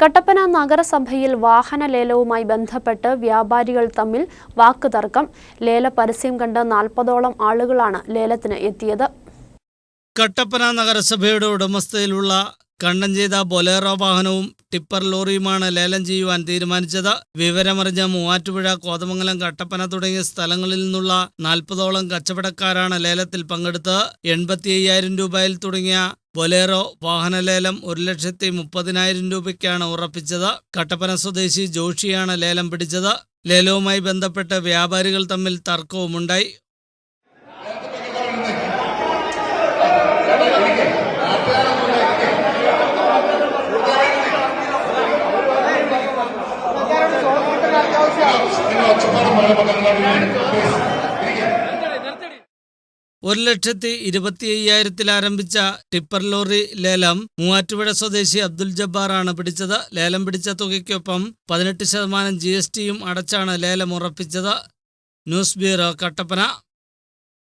കട്ടപ്പന നഗരസഭയിൽ വാഹന ലേലവുമായി ബന്ധപ്പെട്ട് വ്യാപാരികൾ തമ്മിൽ വാക്കുതർക്കം. ലേല പരസ്യം കണ്ട് നാൽപ്പതോളം ആളുകളാണ് ലേലത്തിന് എത്തിയത്. കട്ടപ്പന നഗരസഭയുടെ ഉടമസ്ഥയിലുള്ള കണ്ടം ചെയ്ത ബൊലേറോ വാഹനവും ടിപ്പർ ലോറിയുമാണ് ലേലം ചെയ്യുവാൻ തീരുമാനിച്ചത്. വിവരമറിഞ്ഞ മൂവാറ്റുപുഴ കോതമംഗലം കട്ടപ്പന തുടങ്ങിയ സ്ഥലങ്ങളിൽ നിന്നുള്ള നാൽപ്പതോളം കച്ചവടക്കാരാണ് ലേലത്തിൽ പങ്കെടുത്തത്. എൺപത്തി രൂപയിൽ തുടങ്ങിയ ബൊലേറോ വാഹനലേലം ഒരു ലക്ഷത്തി മുപ്പതിനായിരം രൂപയ്ക്കാണ് ഉറപ്പിച്ചത്. കട്ടപ്പന സ്വദേശി ജോഷിയാണ് ലേലം പിടിച്ചത്. ലേലവുമായി ബന്ധപ്പെട്ട് വ്യാപാരികൾ തമ്മിൽ തർക്കവുമുണ്ടായി. ഒരു ലക്ഷത്തി ഇരുപത്തി അയ്യായിരത്തിൽ ആരംഭിച്ച ടിപ്പർ ലോറി ലേലം മൂവാറ്റുപുഴ സ്വദേശി അബ്ദുൽ ജബ്ബാറാണ് പിടിച്ചത്. ലേലം പിടിച്ച തുകയ്ക്കൊപ്പം പതിനെട്ട് ശതമാനം ജി എസ് ടിയും അടച്ചാണ് ലേലം ഉറപ്പിച്ചത്. News bureau Kattappana.